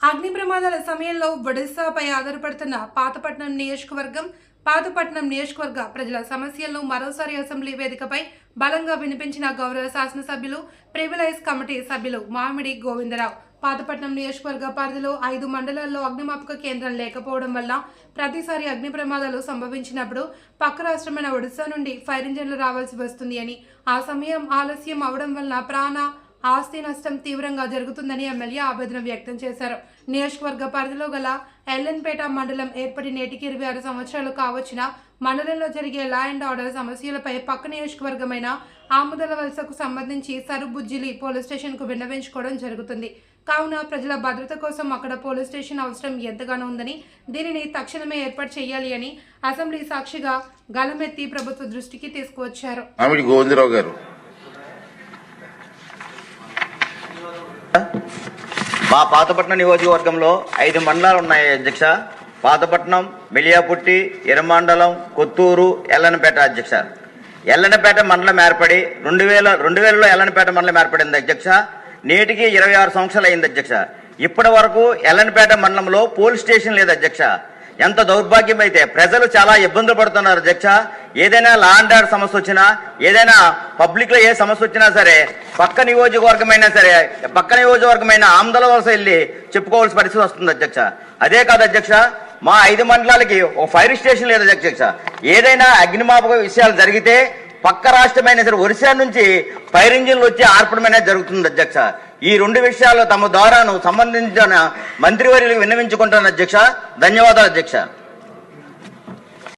అగ్ని ప్రమాదాల సమయంలో ఒడిశాపై ఆధారపడుతున్న పాతపట్నం నియోజకవర్గం పాతపట్నం నియోజకవర్గ ప్రజల సమస్యలను మరోసారి అసెంబ్లీ వేదికపై బలంగా వినిపించిన గౌరవ శాసనసభ్యులు ప్రివిలైజ్ కమిటీ సభ్యులు మామిడి గోవిందరావు. పాతపట్నం నియోజకవర్గ పరిధిలో ఐదు మండలాల్లో అగ్నిమాపక కేంద్రం లేకపోవడం వల్ల ప్రతిసారి అగ్ని ప్రమాదాలు సంభవించినప్పుడు పక్క రాష్ట్రమైన ఒడిశా నుండి ఫైర్ ఇంజన్లు రావాల్సి వస్తుంది అని ఆ సమయం ఆలస్యం అవడం వల్ల ప్రాణ ఆస్తి నష్టం తీవ్రంగా జరుగుతుందని ఎమ్మెల్యే ఆవేదన వ్యక్తం చేశారు. నియోజకవర్గ పరిధిలో గల ఎల్ఎన్పేట మండలం ఏర్పడి నేటికి ఇరవై ఆరు సంవత్సరాలు కావచ్చిన మండలంలో జరిగే లా అండ్ ఆర్డర్ సమస్యలపై పక్క నియోజకవర్గమైన ఆముదల వలసకు సంబంధించి సరుబుజ్జిలి పోలీస్ స్టేషన్కు విన్నవించుకోవడం జరుగుతుంది. కావున ప్రజల భద్రత కోసం అక్కడ పోలీస్ స్టేషన్ అవసరం ఎంతగానో ఉందని దీనిని తక్షణమే ఏర్పాటు చేయాలి అని అసెంబ్లీ సాక్షిగా గలమెత్తి ప్రభుత్వ దృష్టికి తీసుకువచ్చారు. గారు. మా పాతపట్నం నియోజకవర్గంలో ఐదు మండలాలు ఉన్నాయి అధ్యక్ష. పాతపట్నం మిలియాపుట్టి ఎర్రమండలం కొత్తూరు ఎల్లనపేట అధ్యక్ష. ఎల్లనపేట మండలం ఏర్పడి రెండు వేల రెండు వేలలో ఎల్లనపేట మండలం ఏర్పడింది అధ్యక్ష. నేటికి ఇరవై ఆరు సంవత్సరాలు అయింది అధ్యక్ష. ఇప్పటి వరకు ఎల్లనపేట మండలంలో పోలీస్ స్టేషన్ లేదు అధ్యక్ష. ఎంత దౌర్భాగ్యం అయితే ప్రజలు చాలా ఇబ్బందులు పడుతున్నారు అధ్యక్ష. ఏదైనా లా అండ్ ఆర్డర్ సమస్య వచ్చినా ఏదైనా పబ్లిక్లో ఏ సమస్య వచ్చినా సరే పక్క నియోజకవర్గమైనా సరే పక్క నియోజకవర్గమైన ఆందోళన వలస వెళ్ళి చెప్పుకోవాల్సిన పరిస్థితి వస్తుంది అధ్యక్ష. అదే కాదు అధ్యక్ష మా ఐదు మండలాలకి ఒక ఫైర్ స్టేషన్ లేదు అధ్యక్ష. ఏదైనా అగ్నిమాపక విషయాలు జరిగితే పక్క రాష్ట్రమైన సరే ఒరిస్సా నుంచి ఫైర్ ఇంజిన్లు వచ్చి ఆర్పడం అనేది జరుగుతుంది అధ్యక్ష. ఈ రెండు విషయాలు తమ ద్వారాను సంబంధించిన మంత్రివర్యులకు విన్నవించుకుంటాను అధ్యక్ష. ధన్యవాదాలు అధ్యక్ష.